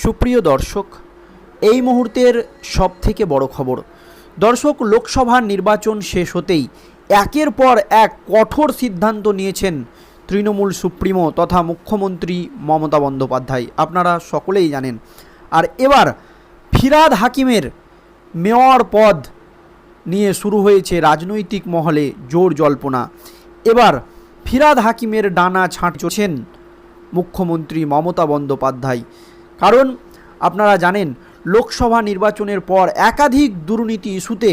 সুপ্রিয় দর্শক, এই মুহূর্তের সব থেকে বড় খবর, দর্শক লোকসভার নির্বাচন শেষ হতেই একের পর এক কঠোর সিদ্ধান্ত নিয়েছেন তৃণমূল সুপ্রিমো তথা মুখ্যমন্ত্রী মমতা বন্দ্যোপাধ্যায়। আপনারা সকলেই জানেন। আর এবার ফিরাদ হাকিমের মেয়র পদ নিয়ে শুরু হয়েছে রাজনৈতিক মহলে জোর জল্পনা। এবার ফিরাদ হাকিমের ডানা ছাঁটছেন মুখ্যমন্ত্রী মমতা বন্দ্যোপাধ্যায়। কারণ আপনারা জানেন, লোকসভা নির্বাচনের পর একাধিক দুর্নীতি ইস্যুতে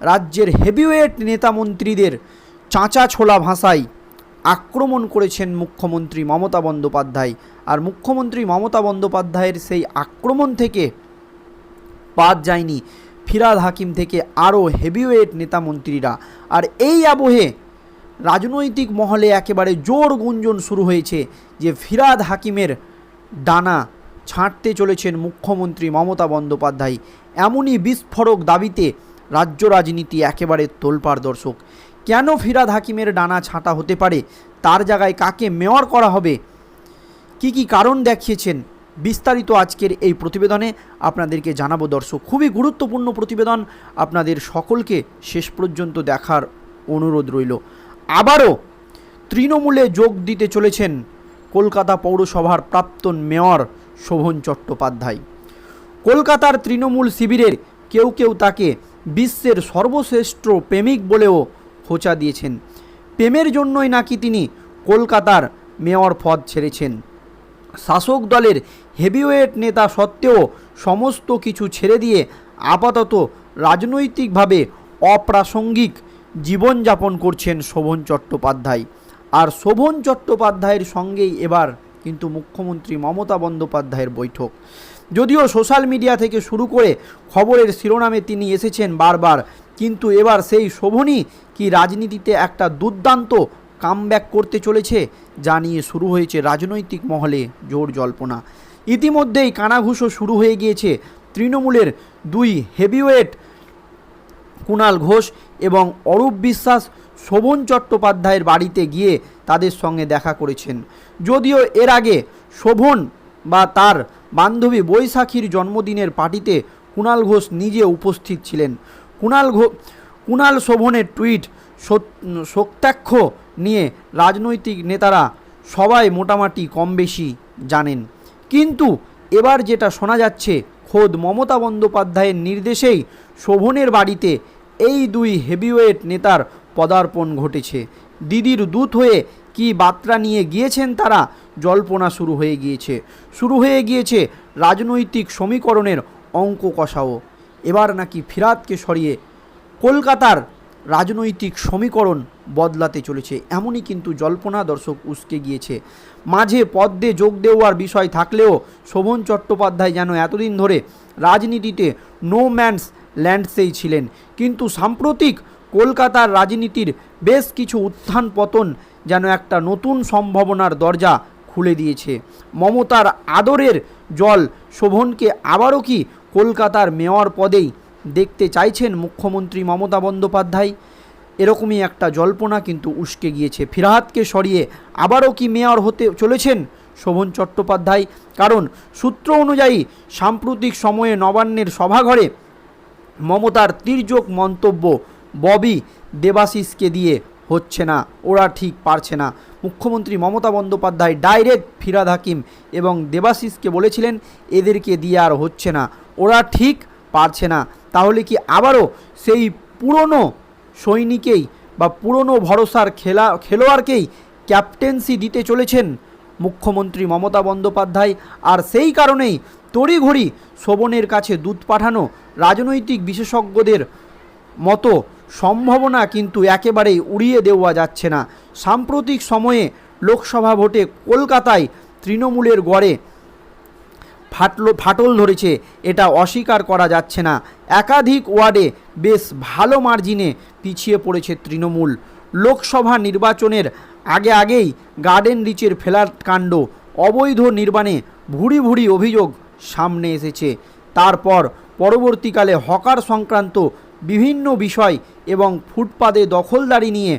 রাজ্যের হেভিওয়েট নেতামন্ত্রীদের চাঁচা ছোলা ভাষায় আক্রমণ করেছেন মুখ্যমন্ত্রী মমতা বন্দ্যোপাধ্যায়। আর মুখ্যমন্ত্রী মমতা বন্দ্যোপাধ্যায়ের সেই আক্রমণ থেকে বাদ যায়নি ফিরাদ হাকিম থেকে আরও হেভিওয়েট নেতামন্ত্রীরা আর এই আবহে রাজনৈতিক মহলে একেবারে জোর গুঞ্জন শুরু হয়েছে যে ফিরাদ হাকিমের ডানা ছাঁটতে চলেছেন মুখ্যমন্ত্রী মমতা বন্দ্যোপাধ্যায়। এমনই বিস্ফোরক দাবিতে রাজ্য রাজনীতি একেবারে তোলপাড় দর্শক। কেন ফিরাদ হাকিমের ডানা ছাঁটা হতে পারে? তার জায়গায় কাকে মেয়র করা হবে? কি কি কারণ দেখিয়েছেন? বিস্তারিত আজকের এই প্রতিবেদনে আপনাদেরকে জানাব দর্শক। খুবই গুরুত্বপূর্ণ প্রতিবেদন আপনাদের সকলকে শেষ পর্যন্ত দেখার অনুরোধ রইল। আবারও তৃণমূলে যোগ দিতে চলেছেন কলকাতা পৌরসভার প্রাক্তন মেয়র শোভন চট্টোপাধ্যায়। কলকাতার তৃণমূল শিবিরের কেউ কেউ তাকে বিশ্বের সর্বশ্রেষ্ঠ প্রেমিক বলেও খোঁচা দিয়েছেন। প্রেমের জন্যই নাকি তিনি কলকাতার মেয়র পদ ছেড়েছেন। শাসক দলের হেভিওয়েট নেতা সত্ত্বেও সমস্ত কিছু ছেড়ে দিয়ে আপাতত রাজনৈতিকভাবে অপ্রাসঙ্গিক জীবনযাপন করছেন শোভন চট্টোপাধ্যায়। আর শোভন চট্টোপাধ্যায়ের সঙ্গেই এবার কিন্তু মুখ্যমন্ত্রী মমতা বন্দ্যোপাধ্যায়ের বৈঠক। যদিও সোশ্যাল মিডিয়া থেকে শুরু করে খবরের শিরোনামে তিনি এসেছেন বারবার, কিন্তু এবার সেই শোভনই কি রাজনীতিতে একটা দুর্দান্ত কামব্যাক করতে চলেছে, যা নিয়ে শুরু হয়েছে রাজনৈতিক মহলে জোর জল্পনা। ইতিমধ্যেই কানাঘুষো শুরু হয়ে গিয়েছে তৃণমূলের দুই হেভিওয়েট কুণাল ঘোষ এবং অরূপ বিশ্বাস, শোভন চট্টোপাধ্যায়ের বাড়িতে গিয়ে তাদের সঙ্গে দেখা করেছেন। যদিও এর আগে শোভন বা তার বান্ধবী বৈশাখীর জন্মদিনের পার্টিতে কুণাল ঘোষ নিজে উপস্থিত ছিলেন। কুণাল ঘো কুণাল শোভনের টুইট সত্যাক্ষ নিয়ে রাজনৈতিক নেতারা সবাই মোটামুটি কম বেশি জানেন। কিন্তু এবার যেটা শোনা যাচ্ছে, খোদ মমতা বন্দ্যোপাধ্যায়ের নির্দেশেই শোভনের বাড়িতে এই দুই হেভিওয়েট নেতার পদার্পণ ঘটেছে। দিদির দূত হয়ে কি বার্তা নিয়ে গিয়েছেন তারা? জল্পনা শুরু হয়ে গিয়েছে। শুরু হয়ে গিয়েছে রাজনৈতিক সমীকরণের অঙ্ক কষাও এবার নাকি ফিরাতকে সরিয়ে কলকাতার রাজনৈতিক সমীকরণ বদলাতে চলেছে। এমনই কিন্তু জল্পনা দর্শক উস্কে গিয়েছে। মাঝে পদ্মে যোগ দেওয়ার বিষয় থাকলেও শোভন চট্টোপাধ্যায় যেন এতদিন ধরে রাজনীতিতে নো ম্যানস ল্যান্ডসেই ছিলেন। কিন্তু সাম্প্রতিক কলকাতার রাজনীতির বেশ কিছু উত্থান পতন যেন একটা নতুন সম্ভাবনার দরজা খুলে দিয়েছে। মমতার আদরের জল শোভনকে আবারও কি কলকাতার মেয়র পদেই দেখতে চাইছেন মুখ্যমন্ত্রী মমতা বন্দ্যোপাধ্যায়? এরকমই একটা জল্পনা কিন্তু উস্কে গিয়েছে। ফিরাহাতকে সরিয়ে আবারও কি মেয়র হতে চলেছেন শোভন চট্টোপাধ্যায়? কারণ সূত্র অনুযায়ী সাম্প্রতিক সময়ে নবান্নের সভাঘরে মমতার তির্যক মন্তব্য ববি দেবাশিসকে দিয়ে হচ্ছে না, ওরা ঠিক পারছে না। মুখ্যমন্ত্রী মমতা বন্দ্যোপাধ্যায় ডাইরেক্ট ফিরাদ হাকিম এবং দেবাশিসকে বলেছিলেন, এদেরকে দিয়ে আর হচ্ছে না, ওরা ঠিক পারছে না। তাহলে কি আবারও সেই পুরনো সৈনিকেই বা পুরনো ভরসার খেলা, খেলোয়াড়কেই ক্যাপ্টেন্সি দিতে চলেছেন মুখ্যমন্ত্রী মমতা বন্দ্যোপাধ্যায়? আর সেই কারণেই তড়িঘড়ি শোভনের কাছে দুধ পাঠানো রাজনৈতিক বিশেষজ্ঞদের মতো সম্ভাবনা কিন্তু একেবারেই উড়িয়ে দেওয়া যাচ্ছে না। সাম্প্রতিক সময়ে লোকসভা ভোটে কলকাতায় তৃণমূলের গড়ে ফাটলো, ফাটল ধরেছে, এটা অস্বীকার করা যাচ্ছে না। একাধিক ওয়ার্ডে বেশ ভালো মার্জিনে পিছিয়ে পড়েছে তৃণমূল। লোকসভা নির্বাচনের আগে আগেই গার্ডেন রিচের ফ্ল্যাট কাণ্ড, অবৈধ নির্মাণে ভুড়ি ভুড়ি অভিযোগ সামনে এসেছে। তারপর পরবর্তীকালে হকার সংক্রান্ত বিভিন্ন বিষয় এবং ফুটপাতে দখলদারি নিয়ে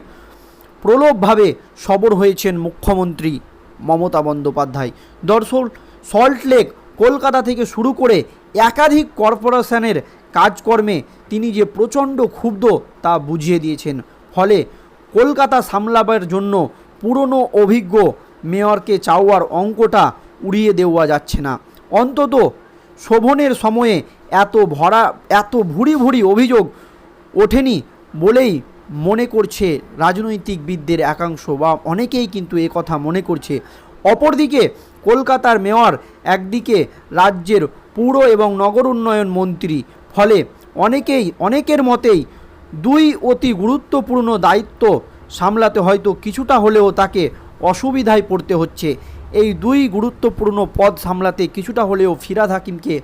প্রলোভভাবে সবর হয়েছেন মুখ্যমন্ত্রী মমতা বন্দ্যোপাধ্যায়। দর্শক সল্টলেক কলকাতা থেকে শুরু করে একাধিক কর্পোরেশনের কাজকর্মে তিনি যে প্রচণ্ড ক্ষুব্ধ তা বুঝিয়ে দিয়েছেন। ফলে কলকাতা সামলাবার জন্য পুরনো অভিজ্ঞ মেয়রকে চাওয়ার অঙ্কটা উড়িয়ে দেওয়া যাচ্ছে না। অন্তত শোভনের সময়ে এত ভরা, এত ভুরি ভুরি অভিযোগ ওঠেনি বলেই মনে করছে রাজনৈতিকবিদদের একাংশ বা অনেকেই কিন্তু এ কথা মনে করছে। অপরদিকে কলকাতার মেয়র, একদিকে রাজ্যের পুর এবং নগর উন্নয়ন মন্ত্রী, ফলে অনেকেই, অনেকের মতেই দুই অতি গুরুত্বপূর্ণ দায়িত্ব সামলাতে হয়তো কিছুটা হলেও তাকে অসুবিধায় পড়তে হচ্ছে। এই দুই গুরুত্বপূর্ণ পদ সামলাতে কিছুটা হলেও ফিরাদ হাকিমকে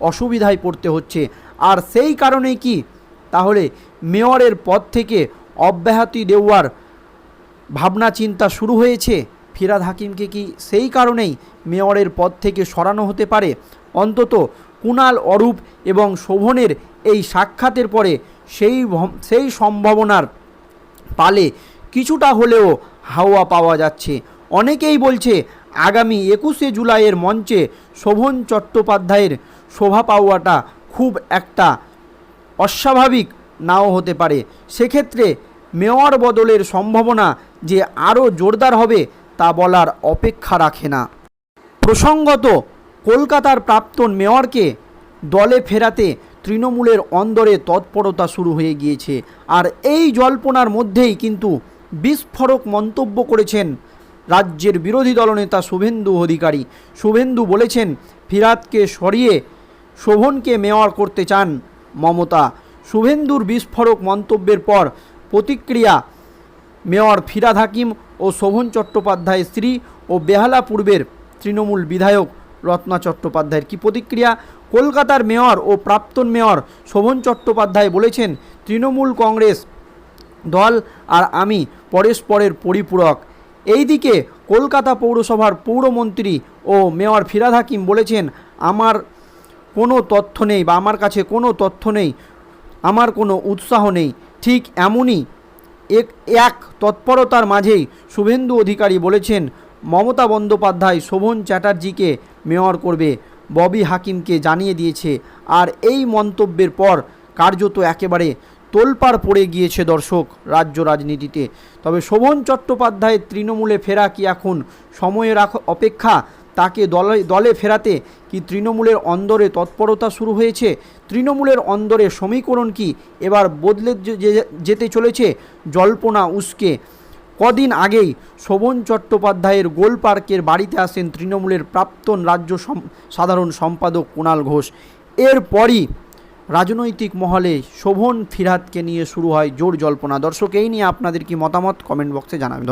অসুবিধায় পড়তে হচ্ছে। আর সেই কারণেই কি? তাহলে মেয়রের পদ থেকে অব্যাহতি দেওয়ার ভাবনা চিন্তা শুরু হয়েছে। ফিরাদ হাকিমকে কি সেই কারণেই মেয়রের পদ থেকে সরানো হতে পারে? অন্তত কুণাল অরূপ এবং শোভনের এই সাক্ষাতের পরে সেই সেই সম্ভাবনার পালে কিছুটা হলেও হাওয়া পাওয়া যাচ্ছে। অনেকেই বলছে, আগামী একুশে জুলাইয়ের মঞ্চে শোভন চট্টোপাধ্যায়ের শোভা পাওয়াটা খুব একটা অস্বাভাবিক নাও হতে পারে। সেক্ষেত্রে মেয়র বদলের সম্ভাবনা যে আরও জোরদার হবে তা বলার অপেক্ষা রাখে না। প্রসঙ্গত, কলকাতার প্রাক্তন মেয়রকে দলে ফেরাতে তৃণমূলের অন্দরে তৎপরতা শুরু হয়ে গিয়েছে। আর এই জল্পনার মধ্যেই কিন্তু বিস্ফোরক মন্তব্য করেছেন রাজ্যের বিরোধী দলনেতা শুভেন্দু অধিকারী। শুভেন্দু বলেছেন, ফিরাদকে সরিয়ে শোভনকে মেয়র করতে চান মমতা। শুভেন্দুর বিস্ফোরক মন্তব্যের পর প্রতিক্রিয়া, মেয়র ফিরাদ হাকিম ও শোভন চট্টোপাধ্যায়ের স্ত্রী ও বেহালা পূর্বের তৃণমূল বিধায়ক রত্না চট্টোপাধ্যায়ের কি প্রতিক্রিয়া? কলকাতার মেয়র ও প্রাক্তন মেয়র শোভন চট্টোপাধ্যায় বলেছেন, তৃণমূল কংগ্রেস দল আর আমি পরস্পরের পরিপূরক। এইদিকে কলকাতা পৌরসভার পৌরমন্ত্রী ও মেয়র ফিরাদ হাকিম বলেছেন, আমার কোনো তথ্য নেই বা আমার কাছে কোনো তথ্য নেই, আমার কোনো উৎসাহ নেই। ঠিক এমনই এক এক তৎপরতার মাঝেই শুভেন্দু অধিকারী বলেছেন, মমতা বন্দ্যোপাধ্যায় শোভন চ্যাটার্জিকে মেয়র করবে, ববি হাকিমকে জানিয়ে দিয়েছে। আর এই মন্তব্যের পর কার্যত একেবারে তোলপাড় পড়ে গিয়েছে দর্শক রাজ্য রাজনীতিতে। তবে শোভন চট্টোপাধ্যায়ের তৃণমূলে ফেরা কি এখন সময়ের অপেক্ষা? তাকে দলে দলে ফেরাতে কি তৃণমূলের অন্দরে তৎপরতা শুরু হয়েছে? তৃণমূলের অন্দরে সমীকরণ কি? এবার বদলে যেতে চলেছে জল্পনা উস্কে। কদিন আগেই শোভন চট্টোপাধ্যায়ের গোল পার্কের বাড়িতে আসেন তৃণমূলের প্রাক্তন রাজ্য সাধারণ সম্পাদক কুণাল ঘোষ। এরপরই রাজনৈতিক মহলে শোভন ফিরাতকে নিয়ে শুরু হয় জোর জল্পনা। দর্শক, এই নিয়ে আপনাদের কি মতামত? কমেন্ট বক্সে জানাবেন।